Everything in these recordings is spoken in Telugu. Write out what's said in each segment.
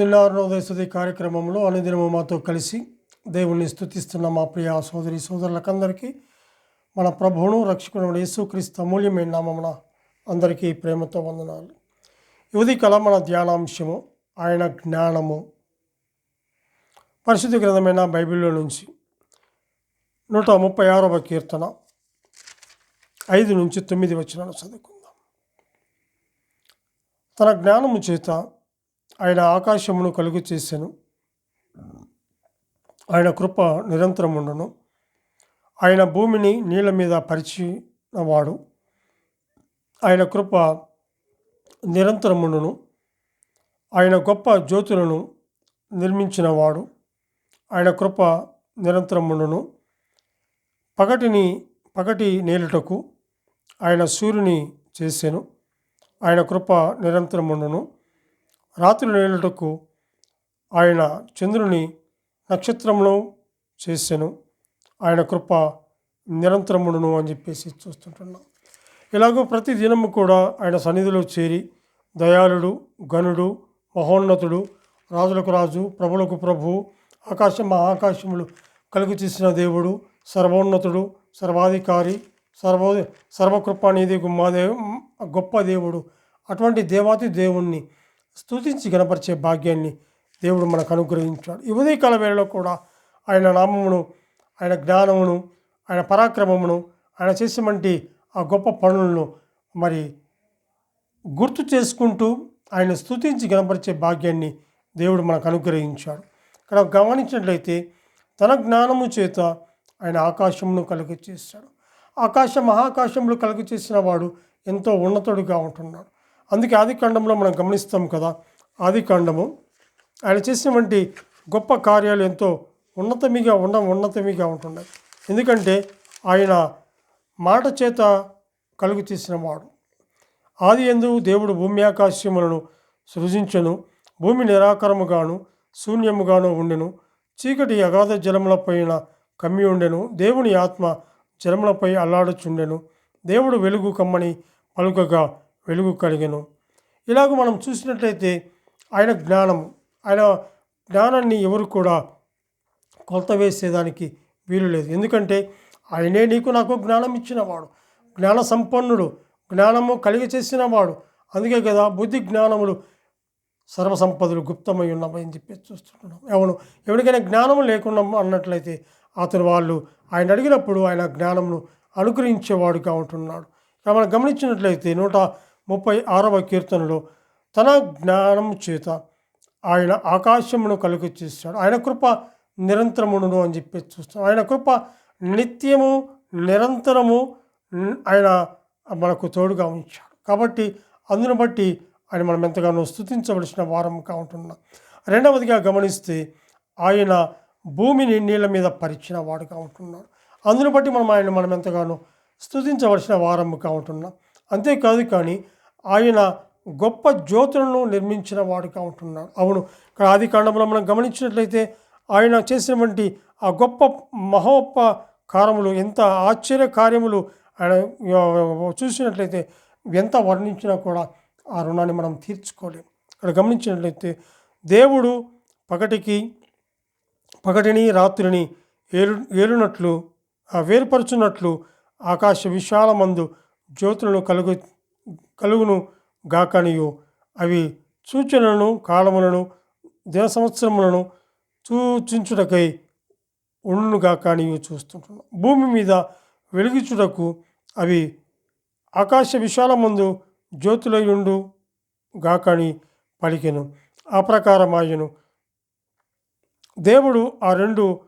తెల్లారునోదయసుది కార్యక్రమంలో అనుదినము మాతో కలిసి దేవుణ్ణి స్థుతిస్తున్న మా ప్రియ సోదరి సోదరులకందరికీ మన ప్రభువును రక్షకుడు యేసుక్రీస్తు అమూల్యమైన నామమున అందరికీ ప్రేమతో వందనాలు. యువతి కళ మన ధ్యానాంశము ఆయన జ్ఞానము. పరిశుద్ధ గ్రంథమైన బైబిల్లో నుంచి నూట ముప్పై ఆరవ కీర్తన ఐదు నుంచి తొమ్మిది వచ్చిన చదువుకుందాం. తన జ్ఞానము చేత ఆయన ఆకాశమును కలుగు చేశాను ఆయన కృప నిరంతరం ఉండును ఆయన భూమిని నీళ్ళ మీద పరిచినవాడు. ఆయన కృప నిరంతరం ఉండును ఆయన గొప్ప జ్యోతులను నిర్మించినవాడు. ఆయన కృప నిరంతరం ఉండును పగటిని పగటి నేలుటకు ఆయన సూర్యుని చేశాను ఆయన కృప నిరంతరం ఉండును రాత్రి నేలుటకు ఆయన చంద్రుని నక్షత్రంలో చేశాను ఆయన కృప నిరంతరముడును అని చెప్పేసి చూస్తుంటున్నాం. ఇలాగో ప్రతి దినము కూడా ఆయన సన్నిధిలో చేరి దయాళుడు గనుడు మహోన్నతుడు రాజులకు రాజు ప్రభులకు ప్రభు ఆకాశం మహాకాశములు కలుగు చేసిన దేవుడు సర్వోన్నతుడు సర్వాధికారి సర్వ అనేది గుమ్మాదే గొప్ప దేవుడు అటువంటి దేవాతి దేవుణ్ణి స్థుతించి గణపరిచే భాగ్యాన్ని దేవుడు మనకు అనుగ్రహించాడు. ఈ ఉదయకాల వేళలో కూడా ఆయన నామమును ఆయన జ్ఞానమును ఆయన పరాక్రమమును ఆయన చేసినటువంటి ఆ గొప్ప పనులను మరి గుర్తు చేసుకుంటూ ఆయన స్థుతించి గణపరిచే భాగ్యాన్ని దేవుడు మనకు అనుగ్రహించాడు. ఇక్కడ గమనించినట్లయితే తన జ్ఞానము చేత ఆయన ఆకాశమును కలుగ చేశాడు ఆకాశ మహాకాశములు కలుగ చేసిన వాడు ఎంతో ఉన్నతుడుగా ఉంటున్నాడు. అందుకే ఆదికాండంలో మనం గమనిస్తాం కదా ఆదికాండము ఆయన చేసినటువంటి గొప్ప కార్యాలు ఎంతో ఉన్నతమిగా ఉన్న ఉన్నతమిగా ఉంటున్నాయి ఎందుకంటే ఆయన మాట చేత కలుగు చేసిన వాడు. ఆది ఎందు దేవుడు భూమి ఆకాశములను సృజించెను భూమి నిరాకరముగాను శూన్యముగాను ఉండెను చీకటి అగాధ జలములపైన కమ్మి ఉండెను దేవుని ఆత్మ జలములపై అల్లాడుచుండెను. దేవుడు వెలుగు కమ్మని పలుకగా వెలుగు కలిగను. ఇలాగ మనం చూసినట్లయితే ఆయన జ్ఞానం ఆయన జ్ఞానాన్ని ఎవరు కూడా కొలత వేసేదానికి వీలు లేదు. ఎందుకంటే ఆయనే నీకు నాకు జ్ఞానం ఇచ్చినవాడు. జ్ఞాన సంపన్నుడు జ్ఞానము కలిగి చేసినవాడు. అందుకే కదా బుద్ధి జ్ఞానములు సర్వసంపదలు గుప్తమై ఉన్నామని చెప్పి చూస్తున్నాం ఎవరు ఎవరికైనా జ్ఞానము లేకుండా అన్నట్లయితే అతను వాళ్ళు ఆయన అడిగినప్పుడు ఆయన జ్ఞానమును అనుగ్రహించేవాడుగా ఉంటున్నాడు. మనం గమనించినట్లయితే నూట ముప్పై ఆరవ కీర్తనలో తన జ్ఞానం చేత ఆయన ఆకాశమును కలుగు చేస్తాడు ఆయన కృప నిరంతరమును అని చెప్పి చూస్తాం. ఆయన కృప నిత్యము నిరంతరము ఆయన మనకు తోడుగా ఉంచాడు. కాబట్టి అందును బట్టి ఆయన మనం ఎంతగానో స్థుతించవలసిన వారంగా ఉంటున్నాం. రెండవదిగా గమనిస్తే ఆయన భూమిని నీళ్ళ మీద పరిచిన వాడుగా ఉంటున్నాడు. అందును బట్టి మనం ఆయన మనం ఎంతగానో స్థుతించవలసిన వారముగా ఉంటున్నాం. అంతేకాదు కానీ ఆయన గొప్ప జ్యోతులను నిర్మించిన వాడుగా ఉంటున్నాడు. అవును ఇక్కడ ఆది కాండంలో మనం గమనించినట్లయితే ఆయన చేసినటువంటి ఆ గొప్ప మహోప కారములు ఎంత ఆశ్చర్య కార్యములు ఆయన చూసినట్లయితే ఎంత వర్ణించినా కూడా ఆ రుణాన్ని మనం తీర్చుకోలేము ఇక్కడ గమనించినట్లయితే దేవుడు పగటికి పగటిని రాత్రిని ఏలు ఏలునట్లు వేర్పరుచున్నట్లు ఆకాశ విశాలమందు జ్యోతులను కలుగు కలుగును గాకనియు. అవి సూచనలను కాలములను దిన సంవత్సరములను సూచించుటకై ఉండునుగా కానీ చూస్తుంటున్నాం. భూమి మీద వెలిగించుటకు అవి ఆకాశ విశాలమందు జ్యోతులయుండు గాకని పలికెను. ఆ ప్రకారం ఆయను దేవుడు ఆ రెండు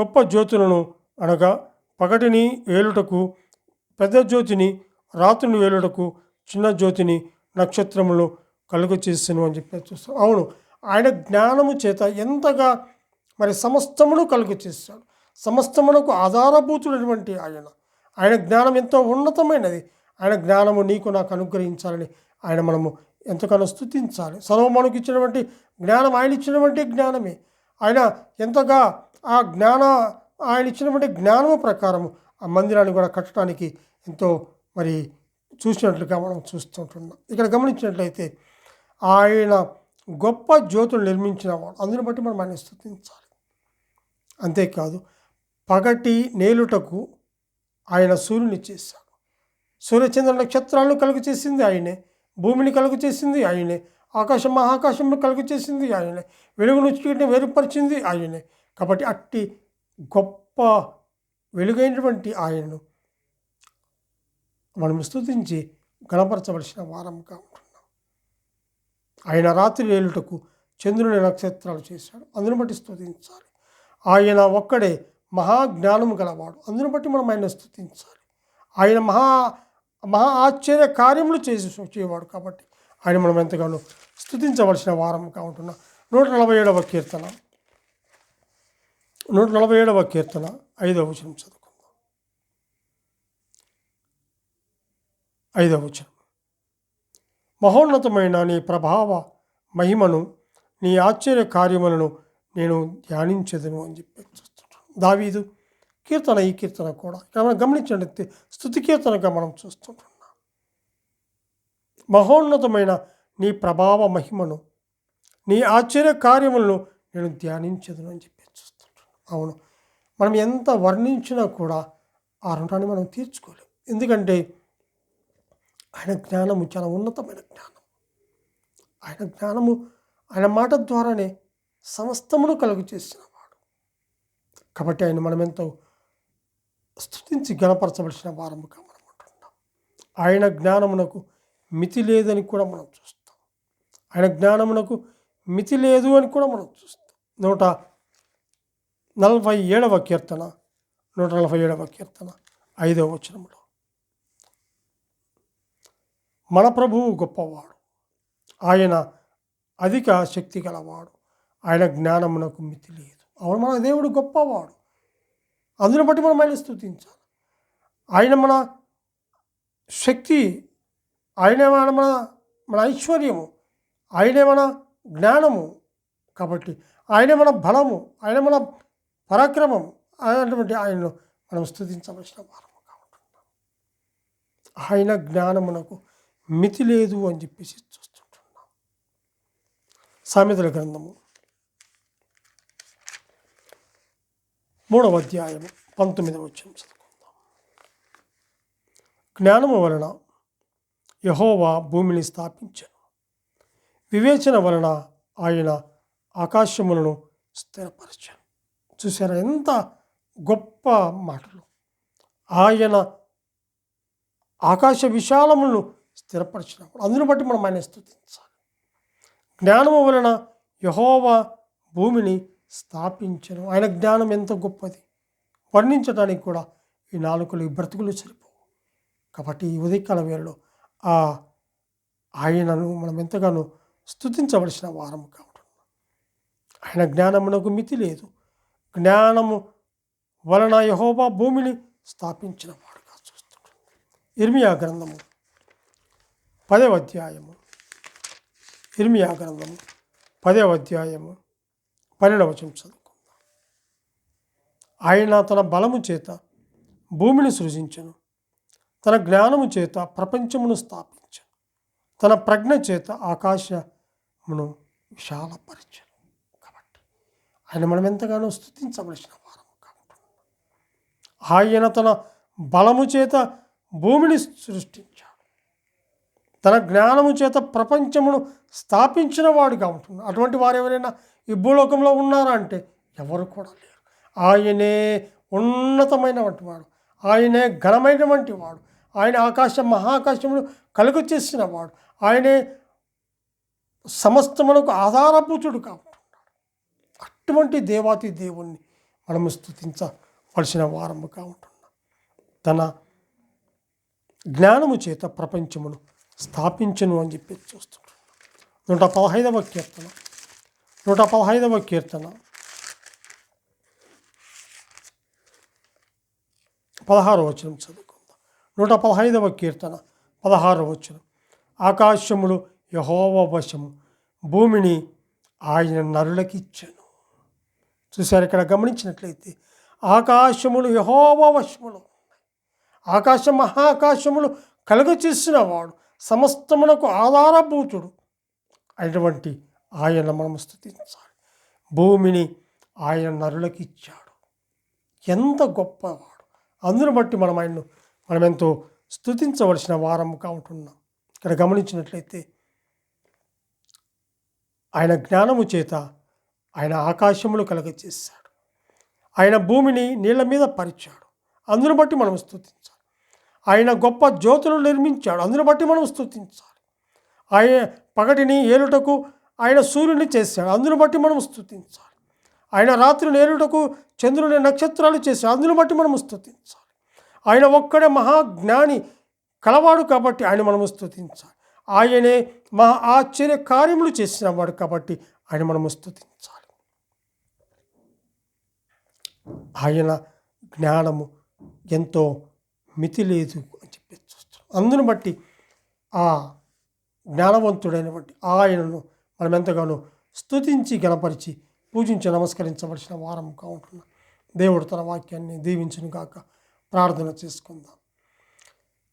గొప్ప జ్యోతులను అనగా పగటిని ఏలుటకు పెద్ద జ్యోతిని రాత్రిని వేలుటకు చిన్న జ్యోతిని నక్షత్రములు కలుగు చేసాను అని చెప్పి చూస్తాం. అవును ఆయన జ్ఞానము చేత ఎంతగా మరి సమస్తమును కలుగు చేస్తాడు. సమస్తమునకు ఆధారభూతుడైనటువంటి ఆయన. ఆయన జ్ఞానం ఎంతో ఉన్నతమైనది. ఆయన జ్ఞానము నీకు నాకు అనుగ్రహించాలని ఆయన మనము ఎంతగానో స్థుతించాలి సర్వమానుకు ఇచ్చినటువంటి జ్ఞానం ఆయన ఇచ్చినటువంటి జ్ఞానమే. ఆయన ఎంతగా ఆ జ్ఞాన ఆయన ఇచ్చినటువంటి జ్ఞానము ప్రకారము ఆ మందిరాన్ని కూడా కట్టడానికి ఎంతో మరి చూసినట్లుగా మనం చూస్తుంటున్నాం. ఇక్కడ గమనించినట్లయితే ఆయన గొప్ప జ్యోతులు నిర్మించినవాడు అందుని బట్టి మనం ఆయన స్థుతించాలి అంతేకాదు పగటి నేలుటకు ఆయన సూర్యుని చేశాడు. సూర్యచంద్ర నక్షత్రాలను కలుగు చేసింది ఆయనే. భూమిని కలుగు చేసింది ఆయనే. ఆకాశం మహాకాశంను కలుగు చేసింది ఆయనే. వెలుగును చీకటిని వేరుపరిచింది ఆయనే. కాబట్టి అట్టి గొప్ప వెలుగైనటువంటి ఆయనను మనం స్థుతించి గణపరచవలసిన వారంగా ఉంటున్నాం. ఆయన రాత్రి ఏలుటకు చంద్రుని నక్షత్రాలు చేశాడు. అందును బట్టి స్థుతించాలి ఆయన ఒక్కడే మహాజ్ఞానం గలవాడు. అందును బట్టి మనం ఆయన స్థుతించాలి ఆయన మహా మహా ఆశ్చర్య కార్యములు చేసి చేయవాడు కాబట్టి ఆయన మనం ఎంతగానో స్థుతించవలసిన వారంగా ఉంటున్నాం. నూట నలభై ఏడవ కీర్తన. నూట నలభై ఏడవ కీర్తన ఐదవ వచనం చదువుకుందాం ఐదవ వచనం మహోన్నతమైన నీ ప్రభావ మహిమను నీ ఆశ్చర్య కార్యములను నేను ధ్యానించదును అని చెప్పి దావీదు కీర్తన ఈ కీర్తన కూడా. ఇక్కడ మనం గమనించండి స్థుతి కీర్తనగా మనం చూస్తుంటున్నాం. మహోన్నతమైన నీ ప్రభావ మహిమను నీ ఆశ్చర్య కార్యములను నేను ధ్యానించదును అని చెప్పి చూస్తుంటాను అవును. మనం ఎంత వర్ణించినా కూడా ఆ రుణాన్ని మనం తీర్చుకోలేం. ఎందుకంటే ఆయన జ్ఞానము చాలా ఉన్నతమైన జ్ఞానం ఆయన జ్ఞానము ఆయన మాట ద్వారానే సమస్తమును కలుగు చేసినవాడు కాబట్టి ఆయన మనం ఎంతో స్థుతించి గణపరచవలసిన వారముగా మనం ఉంటున్నాం. ఆయన జ్ఞానమునకు మితి లేదని కూడా మనం చూస్తాం. ఆయన జ్ఞానమునకు మితి లేదు అని కూడా మనం చూస్తాం. నూట నలభై ఏడవ కీర్తన నూట నలభై ఏడవ కీర్తన ఐదవ వచనంలో మన ప్రభువు గొప్పవాడు. ఆయన అధిక శక్తి గలవాడు. ఆయన జ్ఞానమునకు మితి లేదు. అవును మన దేవుడు గొప్పవాడు. అందుని బట్టి మనం ఆయన స్థుతించాలి ఆయన మన శక్తి ఆయనే మన మన మన ఐశ్వర్యము ఆయనే మన జ్ఞానము కాబట్టి ఆయనే మన బలము ఆయన మన పరాక్రమం అయినటువంటి ఆయనను మనం స్థుతించవలసిన వారము కాబట్టి. ఆయన జ్ఞానమునకు మితి లేదు అని చెప్పేసి చూస్తుంటున్నాం. సామెతల గ్రంథము మూడవ అధ్యాయము పంతొమ్మిదవ వచ్చిన చదువుకుందాం. జ్ఞానము వలన యహోవా భూమిని స్థాపించను. వివేచన వలన ఆయన ఆకాశములను స్థిరపరచాను. చూసారా ఎంత గొప్ప మాటలు. ఆయన ఆకాశ విశాలములను స్థిరపరిచినప్పుడు. అందును బట్టి మనం ఆయన స్థుతించాలి. జ్ఞానము వలన యహోవా భూమిని స్థాపించను. ఆయన జ్ఞానం ఎంత గొప్పది. వర్ణించడానికి కూడా ఈ నాలుకలు ఈ బ్రతుకులు సరిపోవు. కాబట్టి ఈ ఉదయకాల వేళలో ఆ ఆయనను మనం ఎంతగానో స్థుతించవలసిన వారం కావడం ఆయన జ్ఞానమునకు మితి లేదు. జ్ఞానము వలన యహోబా భూమిని స్థాపించిన వాడుగా చూస్తున్నాడు ఇర్మియా గ్రంథము పదవ అధ్యాయము ఇర్మియా గ్రంథము పదవ అధ్యాయము పన్నెండవ చదువుకుందాం. ఆయన తన బలము చేత భూమిని సృజించను. తన జ్ఞానము చేత ప్రపంచమును స్థాపించను. తన ప్రజ్ఞ చేత ఆకాశమును విశాలపరచను. కాబట్టి ఆయన మనం ఎంతగానో స్థుతించవలసిన వారము కాబట్టి. ఆయన తన బలము చేత భూమిని సృష్టించాడు. తన జ్ఞానము చేత ప్రపంచమును స్థాపించిన వాడుగా ఉంటున్నాడు. అటువంటి వారు ఎవరైనా ఈ భూలోకంలో ఉన్నారా అంటే ఎవరు కూడా లేరు. ఆయనే ఉన్నతమైనటువంటి వాడు. ఆయనే ఘనమైనటువంటి వాడు. ఆయన ఆకాశం మహాకాశమును కలుగు చేసిన వాడు. ఆయనే సమస్తమునకు ఆధారభూతుడు కాబట్టున్నాడు అటువంటి దేవాతి దేవుణ్ణి మనము స్థుతించవలసిన వారముగా ఉంటున్నాం. తన జ్ఞానము చేత ప్రపంచమును స్థాపించను అని చెప్పి చూస్తున్నాడు నూట పదహైదవ కీర్తన నూట పదహైదవ కీర్తన పదహారు వచనం చదువుకుందాం నూట పదహైదవ కీర్తన పదహారు వచనం ఆకాశములు యహోవ వశము భూమిని ఆయన నరులకిచ్చను చూసారు ఇక్కడ గమనించినట్లయితే ఆకాశములు యహోవ వశములు ఆకాశ మహాకాశములు కలుగ చేసినవాడు సమస్తమునకు ఆధారభూతుడు. అటువంటి ఆయన మనం స్థుతించాలి. భూమిని ఆయన నరులకు ఇచ్చాడు ఎంత గొప్పవాడు. అందును బట్టి మనం ఆయన్ను మనం ఎంతో స్థుతించవలసిన వారముగా ఉంటున్నాం. ఇక్కడ గమనించినట్లయితే ఆయన జ్ఞానము చేత ఆయన ఆకాశములు కలగచేశాడు ఆయన భూమిని నీళ్ళ మీద పరిచాడు. అందును బట్టి మనం స్థుతించాలి. ఆయన గొప్ప జ్యోతులు నిర్మించాడు. అందును బట్టి మనం స్థుతించాలి ఆయన పగటిని ఏలుటకు ఆయన సూర్యుని చేశాడు. అందును బట్టి మనం స్థుతించాలి ఆయన రాత్రి నేరుటకు చంద్రుని నక్షత్రాలు చేశాడు. అందును బట్టి మనం స్థుతించాలి ఆయన ఒక్కడే మహాజ్ఞాని కలవాడు కాబట్టి ఆయన మనము స్థుతించాలి ఆయనే మహా ఆశ్చర్య కార్యములు చేసిన వాడు కాబట్టి ఆయన మనము స్థుతించాలి ఆయన జ్ఞానము ఎంతో మితి లేదు అని చెప్పి చూస్తున్నాం. అందును బట్టి ఆ జ్ఞానవంతుడైనటువంటి ఆయనను మనం ఎంతగానో స్తుతించి గణపరిచి పూజించి నమస్కరించవలసిన వారంగా ఉంటున్నాం. దేవుడు తన వాక్యాన్ని దీవించును గాక. ప్రార్థన చేసుకుందాం.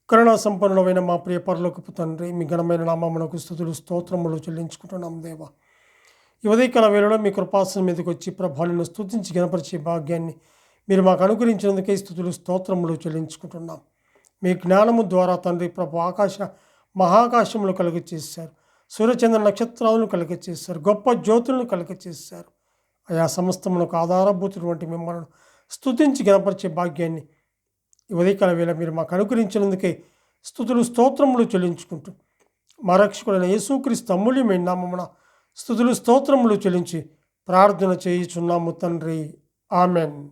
కరుణా సంపన్నులమైన మా ప్రియ పరలోకపు తండ్రి మీ ఘనమైన నామమునకు స్థుతులు స్తోత్రములు చెల్లించుకుంటున్నాం దేవా. ఈ ఉదయకాల వేళలో మీ కృపాసనం మీదకి వచ్చి ప్రభాలను స్థుతించి గణపరిచే భాగ్యాన్ని మీరు మాకు అనుగ్రహించినందుకే స్థుతులు స్తోత్రములు చెల్లించుకుంటున్నాం. మీ జ్ఞానము ద్వారా తండ్రి ప్రభు ఆకాశ మహాకాశములు కలుగ చేశారు సూర్యచంద్ర నక్షత్రాలను కలుగ చేశారు గొప్ప జ్యోతులను కలుగ చేశారు ఆయా సమస్తమునకు ఆధారభూతుటువంటి మిమ్మల్ని స్తుతించి గణపరిచే భాగ్యాన్ని ఉదయకాల వేళ మీరు మాకు అనుగ్రహించినందుకే స్థుతులు స్తోత్రములు చెల్లించుకుంటూ మా రక్షకుడైన యేసుక్రీస్తు అమూల్యమైన నామమున స్థుతులు స్తోత్రములు చెల్లించి ప్రార్థన చేయుచున్నాము తండ్రి. ఆమెన్.